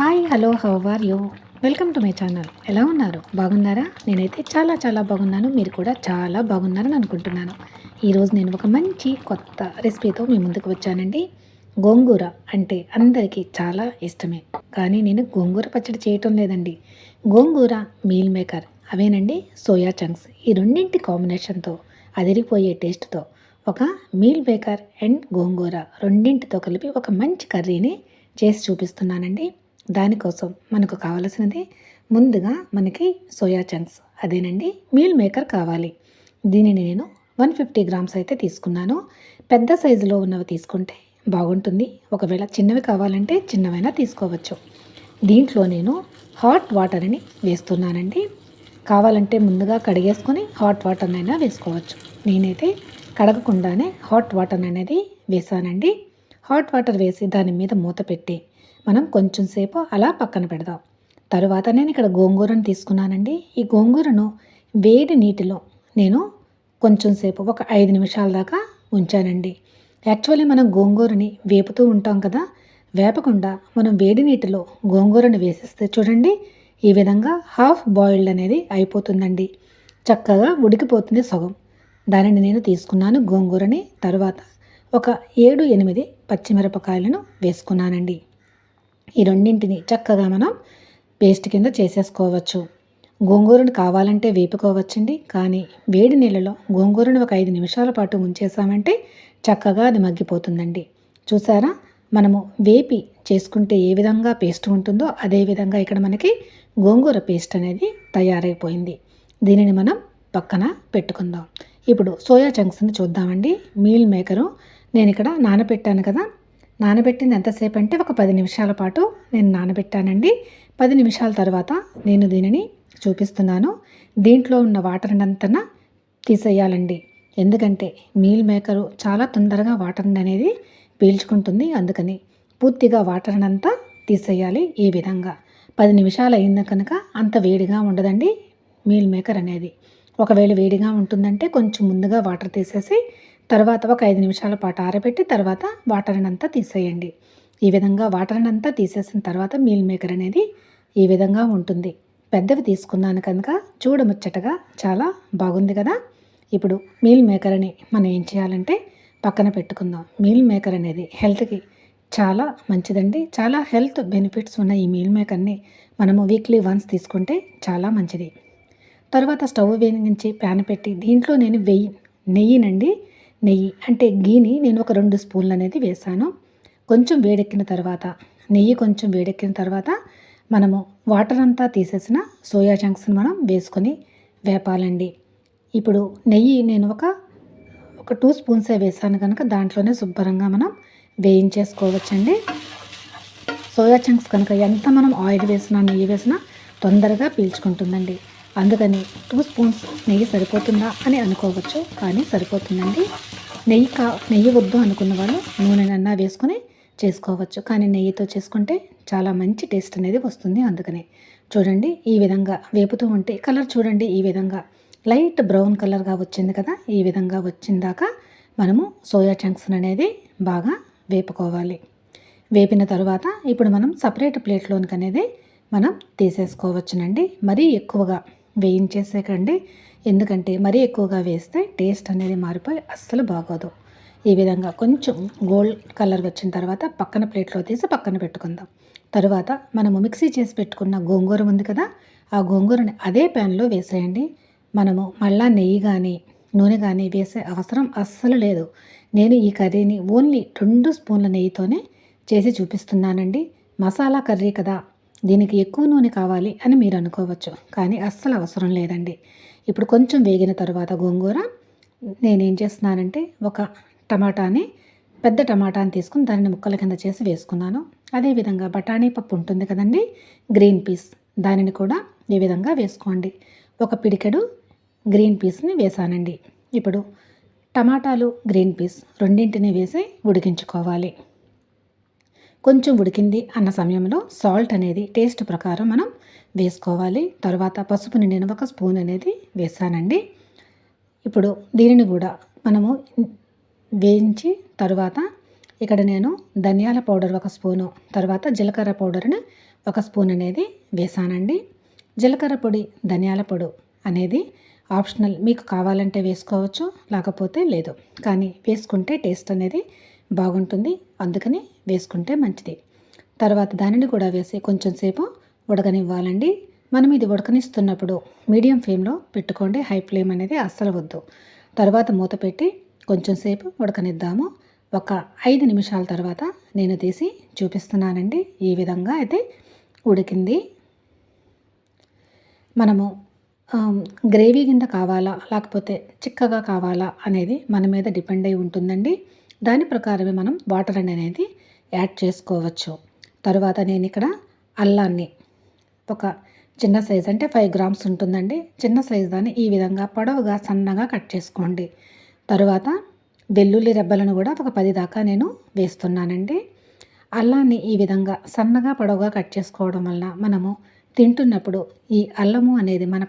Hi hello how are you? Welcome to my channel. ఎలా ఉన్నారు? బాగున్నారా? నేనైతే చాలా చాలా బాగున్నాను. మీరు కూడా చాలా బాగున్నారని అనుకుంటున్నాను. ఈరోజు నేను ఒక మంచి కొత్త రెసిపీతో మీ ముందుకు వచ్చానండి. గోంగూర అంటే అందరికీ చాలా ఇష్టమే. కానీ నేను గోంగూర పచ్చడి చేయటం లేదండి. గోంగూర మీల్ మేకర్. అవేనండి? Soya chunks. ఈ రెండింటి కాంబినేషన్తో అదిరిపోయే టేస్ట్తో ఒక మీల్ మేకర్ అండ్ గోంగూర రెండింటితో కలిపి ఒక మంచి కర్రీని చేసి చూపిస్తున్నానండి. దానికోసం మనకు కావలసినది ముందుగా మనకి సోయా చంక్స్. అదేనండి మీల్ మేకర్ కావాలి. దీనిని నేను వన్ ఫిఫ్టీ గ్రామ్స్ అయితే తీసుకున్నాను. పెద్ద సైజులో ఉన్నవి తీసుకుంటే బాగుంటుంది. ఒకవేళ చిన్నవి కావాలంటే చిన్నవైనా తీసుకోవచ్చు. దీంట్లో నేను హాట్ వాటర్ని వేస్తున్నానండి. కావాలంటే ముందుగా కడిగేసుకొని హాట్ వాటర్నైనా వేసుకోవచ్చు. నేనైతే కడగకుండానే హాట్ వాటర్ అనేది వేసానండి. హాట్ వాటర్ వేసి దాని మీద మూత పెట్టి మనం కొంచెం సేపు అలా పక్కన పెడదాం. తరువాత నేను ఇక్కడ గోంగూరను తీసుకున్నానండి. ఈ గోంగూరను వేడి నీటిలో నేను కొంచెం సేపు ఒక ఐదు నిమిషాల దాకా ఉంచానండి. యాక్చువల్లీ మనం గోంగూరని వేపుతూ ఉంటాం కదా వేపకుండా మనం వేడి నీటిలో గోంగూరను వేసేస్తే చూడండి ఈ విధంగా హాఫ్ బాయిల్డ్ అనేది అయిపోతుందండి. చక్కగా ఉడికిపోతుంది సగం. దానిని నేను తీసుకున్నాను గోంగూరని. తర్వాత ఒక ఏడు ఎనిమిది పచ్చిమిరపకాయలను వేసుకున్నానండి. ఈ రెండింటిని చక్కగా మనం పేస్ట్ కింద చేసేసుకోవచ్చు. గోంగూరను కావాలంటే వేపుకోవచ్చండి. కానీ వేడి నీళ్ళలో గోంగూరను ఒక ఐదు నిమిషాల పాటు ఉంచేసామంటే చక్కగా అది మగ్గిపోతుందండి. చూసారా? మనము వేపి చేసుకుంటే ఏ విధంగా పేస్ట్ ఉంటుందో అదే విధంగా ఇక్కడ మనకి గోంగూర పేస్ట్ అనేది తయారైపోయింది. దీనిని మనం పక్కన పెట్టుకుందాం. ఇప్పుడు సోయా చంక్స్ని చూద్దామండి. Meal maker. నేను ఇక్కడ నానబెట్టాను కదా నానబెట్టింది ఎంతసేపు అంటే ఒక పది నిమిషాల పాటు నేను నానబెట్టానండి. పది నిమిషాల తర్వాత నేను దీనిని చూపిస్తున్నాను. దీంట్లో ఉన్న వాటర్ అంతనా తీసేయాలండి. ఎందుకంటే మీల్ మేకరు చాలా తొందరగా వాటర్ అనేది పీల్చుకుంటుంది. అందుకని పూర్తిగా వాటర్ అంతా తీసేయాలి ఈ విధంగా. పది నిమిషాలు అయింది కనుక అంత వేడిగా ఉండదండి మీల్ మేకర్ అనేది. ఒకవేళ వేడిగా ఉంటుందంటే కొంచెం ముందుగా వాటర్ తీసేసి తర్వాత ఒక ఐదు నిమిషాల పాటు ఆరబెట్టి తర్వాత వాటర్ని అంతా తీసేయండి. ఈ విధంగా వాటర్ని అంతా తీసేసిన తర్వాత మీల్ మేకర్ అనేది ఈ విధంగా ఉంటుంది. పెద్దవి తీసుకున్నాను కనుక చూడముచ్చటగా చాలా బాగుంది కదా? ఇప్పుడు మీల్ మేకర్ అని మనం ఏం చేయాలంటే పక్కన పెట్టుకుందాం. మీల్ మేకర్ అనేది హెల్త్కి చాలా మంచిదండి. చాలా హెల్త్ బెనిఫిట్స్ ఉన్న ఈ మీల్ మేకర్ని మనము వీక్లీ వన్స్ తీసుకుంటే చాలా మంచిది. తర్వాత స్టవ్ వేయించి ప్యాన్ పెట్టి దీంట్లో నేను వెయ్యి నెయ్యినండి. నెయ్యి. అంటే గీని నేను ఒక రెండు స్పూన్లు అనేది వేసాను. కొంచెం వేడెక్కిన తర్వాత నెయ్యి కొంచెం వేడెక్కిన తర్వాత మనము వాటర్ అంతా తీసేసిన సోయా చంక్స్ని మనం వేసుకొని వేపాలండి. ఇప్పుడు నెయ్యి నేను ఒక ఒక టూ స్పూన్సే వేసాను కనుక దాంట్లోనే శుభ్రంగా మనం వేయించేసుకోవచ్చండి. సోయా చంక్స్ కనుక ఎంత మనం ఆయిల్ వేసినా నెయ్యి వేసినా తొందరగా పీల్చుకుంటుందండి. అందుకని టూ స్పూన్స్ నెయ్యి సరిపోతుందా అని అనుకోవచ్చు కానీ సరిపోతుందండి. నెయ్యి కా నెయ్యి వద్దు అనుకున్న వాళ్ళు నూనెనన్నా వేసుకొని చేసుకోవచ్చు. కానీ నెయ్యితో చేసుకుంటే చాలా మంచి టేస్ట్ అనేది వస్తుంది అందుకనే. చూడండి ఈ విధంగా వేపుతూ ఉంటే కలర్ చూడండి ఈ విధంగా. లైట్ బ్రౌన్ కలర్గా వచ్చింది కదా ఈ విధంగా వచ్చిందాక మనము సోయా చంక్స్ అనేది బాగా వేపుకోవాలి. వేపిన తర్వాత ఇప్పుడు మనం సపరేట్ ప్లేట్లోనికి అనేది మనం తీసేసుకోవచ్చునండి. మరీ ఎక్కువగా వేయించేసేకండి. ఎందుకంటే మరీ ఎక్కువగా వేస్తే టేస్ట్ అనేది మారిపోయి అస్సలు బాగోదు. ఈ విధంగా కొంచెం గోల్డ్ కలర్ వచ్చిన తర్వాత పక్కన ప్లేట్లో తీసి పక్కన పెట్టుకుందాం. తరువాత మనము మిక్సీ చేసి పెట్టుకున్న గోంగూర ఉంది కదా ఆ గోంగూరని అదే ప్యాన్లో వేసేయండి. మనము మళ్ళా నెయ్యి కానీ నూనె కానీ వేసే అవసరం అస్సలు లేదు. నేను ఈ కర్రీని ఓన్లీ రెండు స్పూన్ల నెయ్యితోనే చేసి చూపిస్తున్నానండి. మసాలా కర్రీ కదా. దీనికి ఎక్కువ నూనె కావాలి అని మీరు అనుకోవచ్చు కానీ అస్సలు అవసరం లేదండి. ఇప్పుడు కొంచెం వేగిన తర్వాత గోంగూర నేనేం చేస్తున్నానంటే ఒక టమాటాని పెద్ద టమాటాని తీసుకుని దానిని ముక్కల కింద చేసి వేసుకున్నాను. అదేవిధంగా బఠానీ పప్పు ఉంటుంది కదండి గ్రీన్ పీస్ దానిని కూడా ఈ విధంగా వేసుకోండి. ఒక పిడికెడు గ్రీన్ పీస్ని వేసానండి. ఇప్పుడు టమాటాలు గ్రీన్ పీస్ రెండింటిని వేసి ఉడికించుకోవాలి. కొంచెం ఉడికింది అన్న సమయంలో సాల్ట్ అనేది టేస్ట్ ప్రకారం మనం వేసుకోవాలి. తర్వాత పసుపుని నేను ఒక స్పూన్ అనేది వేసానండి. ఇప్పుడు దీనిని కూడా మనము వేయించి తర్వాత ఇక్కడ నేను ధనియాల పౌడర్ ఒక స్పూను తర్వాత జీలకర్ర పౌడర్ని ఒక స్పూన్ అనేది వేసానండి. జీలకర్ర పొడి ధనియాల పొడి అనేది ఆప్షనల్. మీకు కావాలంటే వేసుకోవచ్చు లేకపోతే లేదు. కానీ వేసుకుంటే టేస్ట్ అనేది బాగుంటుంది. అందుకని వేసుకుంటే మంచిది. తర్వాత దానిని కూడా వేసి కొంచెం సేపు ఉడకనివ్వాలండి. మనం ఇది ఉడకనిస్తున్నప్పుడు మీడియం ఫ్లేమ్లో పెట్టుకోండి. హై ఫ్లేమ్ అనేది అస్సలు వద్దు. తర్వాత మూత పెట్టి కొంచెం సేపు ఉడకనిద్దాము. ఒక ఐదు నిమిషాల తర్వాత నేను తీసి చూపిస్తున్నానండి. ఈ విధంగా అయితే ఉడికింది. మనము గ్రేవీ కింద కావాలా లేకపోతే చిక్కగా కావాలా అనేది మన మీద డిపెండ్ అయి ఉంటుందండి. దాని ప్రకారమే మనం వాటర్ అనేది యాడ్ చేసుకోవచ్చు. తరువాత నేను ఇక్కడ అల్లాన్ని ఒక చిన్న సైజ్ అంటే ఫైవ్ గ్రామ్స్ ఉంటుందండి. చిన్న సైజ్ దాన్ని ఈ విధంగా పొడవుగా సన్నగా కట్ చేసుకోండి. తరువాత వెల్లుల్లి రెబ్బలను కూడా ఒక పది దాకా నేను వేస్తున్నానండి. అల్లాన్ని ఈ విధంగా సన్నగా పొడవుగా కట్ చేసుకోవడం వల్ల మనము తింటున్నప్పుడు ఈ అల్లము అనేది మన